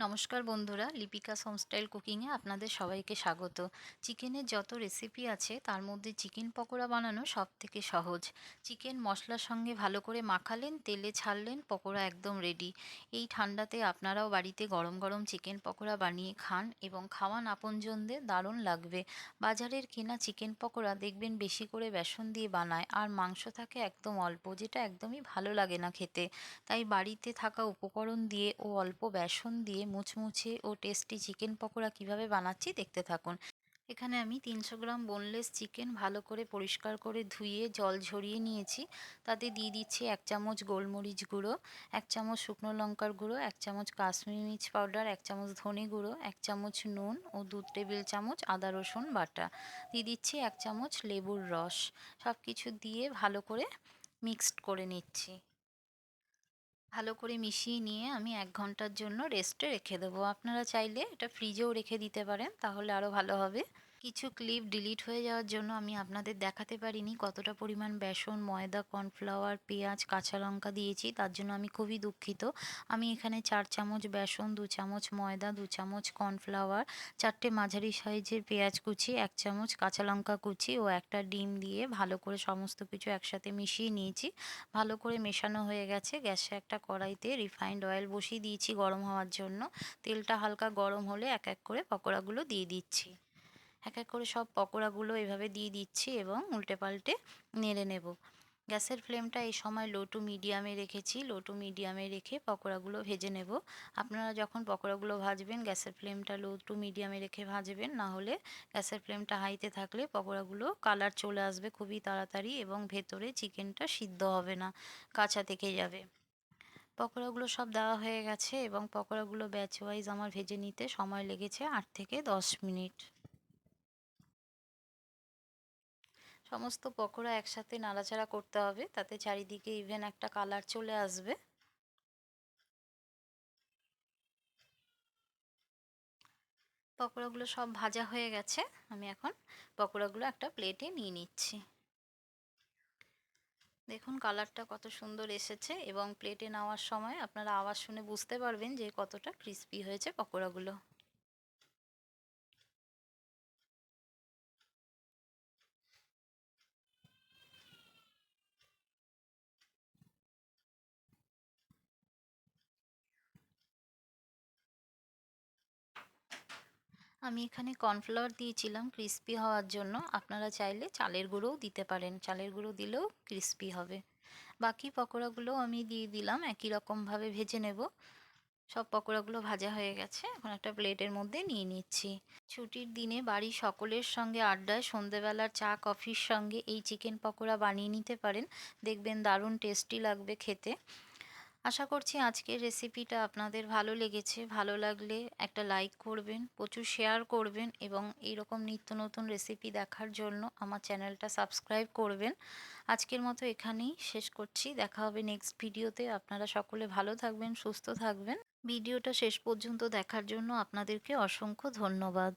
নমস্কার বন্ধুরা, লিপিকা হোমস্টাইল কুকিংয়ে আপনাদের সবাইকে স্বাগত। চিকেনের যত রেসিপি আছে, তার মধ্যে চিকেন পকোড়া বানানো সব থেকে সহজ। চিকেন মশলার সঙ্গে ভালো করে মাখালেন, তেলে ছাড়লেন, পকোড়া একদম রেডি এই ঠান্ডাতে আপনারাও বাড়িতে গরম গরম চিকেন পকোড়া বানিয়ে খান এবং খাওয়ান আপনজনদের দারুণ লাগবে। বাজারের কেনা চিকেন পকোড়া দেখবেন বেশি করে বেসন দিয়ে বানায় আর মাংস থাকে একদম অল্প, যেটা একদমই ভালো লাগে না খেতে। তাই বাড়িতে থাকা উপকরণ দিয়ে ও অল্প বেসন দিয়ে মুচমুচে ও টেস্টি চিকেন পকোড়া কীভাবে বানাচ্ছি দেখতে থাকুন। এখানে আমি তিনশো গ্রাম বোনলেস চিকেন ভালো করে পরিষ্কার করে ধুয়ে জল ঝরিয়ে নিয়েছি। তাতে দিয়ে দিচ্ছি এক চামচ গোলমরিচ গুঁড়ো, এক চামচ শুকনো লঙ্কার গুঁড়ো, এক চামচ কাশ্মীরি মির্চ পাউডার, এক চামচ ধনে গুঁড়ো, এক চামচ নুন ও দু টেবিল চামচ আদা রসুন বাটা। দিয়ে দিচ্ছি এক চামচ লেবুর রস। সব কিছু দিয়ে ভালো করে মিক্সড করে নিচ্ছি। ভালো করে মিশিয়ে নিয়ে আমি এক ঘণ্টার জন্য রেস্টে রেখে দেবো। আপনারা চাইলে এটা ফ্রিজেও রেখে দিতে পারেন, তাহলে আরও ভালো হবে। কিছু ক্লিপ ডিলিট হয়ে যাওয়ার জন্য আমি আপনাদের দেখাতে পারিনি কতটা পরিমাণ বেসন, ময়দা কর্নফ্লাওয়ার পেঁয়াজ, কাঁচা লঙ্কা দিয়েছি, তার জন্য আমি খুবই দুঃখিত। আমি এখানে চার চামচ বেসন, দু চামচ ময়দা, দু চামচ কর্নফ্লাওয়ার চারটে মাঝারি সাইজের পেঁয়াজ কুচি, এক চামচ কাঁচা লঙ্কা কুচি ও একটা ডিম দিয়ে ভালো করে সমস্ত কিছু একসাথে মিশিয়ে নিয়েছি। ভালো করে মেশানো হয়ে গেছে, গ্যাসে একটা কড়াইতে রিফাইন্ড অয়েল বসিয়ে দিয়েছি গরম হওয়ার জন্য। তেলটা হালকা গরম হলে এক এক করে পকোড়াগুলো দিয়ে দিচ্ছি। এক এক করে সব পকোড়াগুলো এভাবে দিয়ে দিচ্ছি এবং উল্টে পাল্টে নেড়ে নেব। গ্যাসের ফ্লেমটা এই সময় লো টু মিডিয়ামে রেখেছি। লো টু মিডিয়ামে রেখে পকোড়াগুলো ভেজে নেব। আপনারা যখন পকোড়াগুলো ভাজবেন, গ্যাসের ফ্লেমটা লো টু মিডিয়ামে রেখে ভাজবেন, না হলে গ্যাসের ফ্লেমটা হাইতে থাকলে পকোড়াগুলো কালার চলে আসবে খুবই তাড়াতাড়ি এবং ভেতরে চিকেনটা সিদ্ধ হবে না, কাঁচা থেকে যাবে। পকোড়াগুলো সব দেওয়া হয়ে গেছে এবং পকোড়াগুলো ব্যাচ ওয়াইজ আমার ভেজে নিতে সময় লেগেছে আট থেকে দশ মিনিট। সমস্ত পকোড়া একসাথে নাড়াচাড়া করতে হবে, তাতে চারিদিকে ইভেন একটা কালার চলে আসবে। পকোড়াগুলো সব ভাজা হয়ে গেছে, আমি এখন পকোড়াগুলো একটা প্লেটে নিয়ে নিচ্ছি। দেখুন কালারটা কত সুন্দর এসেছে এবং প্লেটে নেওয়ার সময় আপনারা আওয়াজ শুনে বুঝতে পারবেন যে কতটা ক্রিস্পি হয়েছে পকোড়াগুলো। আমি এখানে কর্নফ্লাওয়ার দিয়েছিলাম ক্রিস্পি হওয়ার জন্য। আপনারা চাইলে চালের গুঁড়োও দিতে পারেন। চালের গুঁড়ো দিলেও ক্রিস্পি হবে। বাকি পকোড়াগুলোও আমি দিয়ে দিলাম। একই রকমভাবে ভেজে নেব। সব পকোড়াগুলো ভাজা হয়ে গেছে। এখন একটা প্লেটের মধ্যে নিয়ে নিচ্ছি। ছুটির দিনে বাড়ির সকলের সঙ্গে আড্ডায় সন্ধেবেলার চা, কফির সঙ্গে এই চিকেন পকোড়া বানিয়ে নিতে পারেন। দেখবেন দারুণ টেস্টি লাগবে খেতে। আশা করছি আজকের রেসিপিটা আপনাদের ভালো লেগেছে। ভালো লাগলে একটা লাইক করবেন, প্রচুর শেয়ার করবেন এবং এইরকম নিত্য নতুন রেসিপি দেখার জন্য আমার চ্যানেলটা সাবস্ক্রাইব করবেন। আজকের মতো এখানেই শেষ করছি। দেখা হবে নেক্সট ভিডিওতে আপনারা সকলে ভালো থাকবেন, সুস্থ থাকবেন। ভিডিওটা শেষ পর্যন্ত দেখার জন্য আপনাদেরকে অসংখ্য ধন্যবাদ।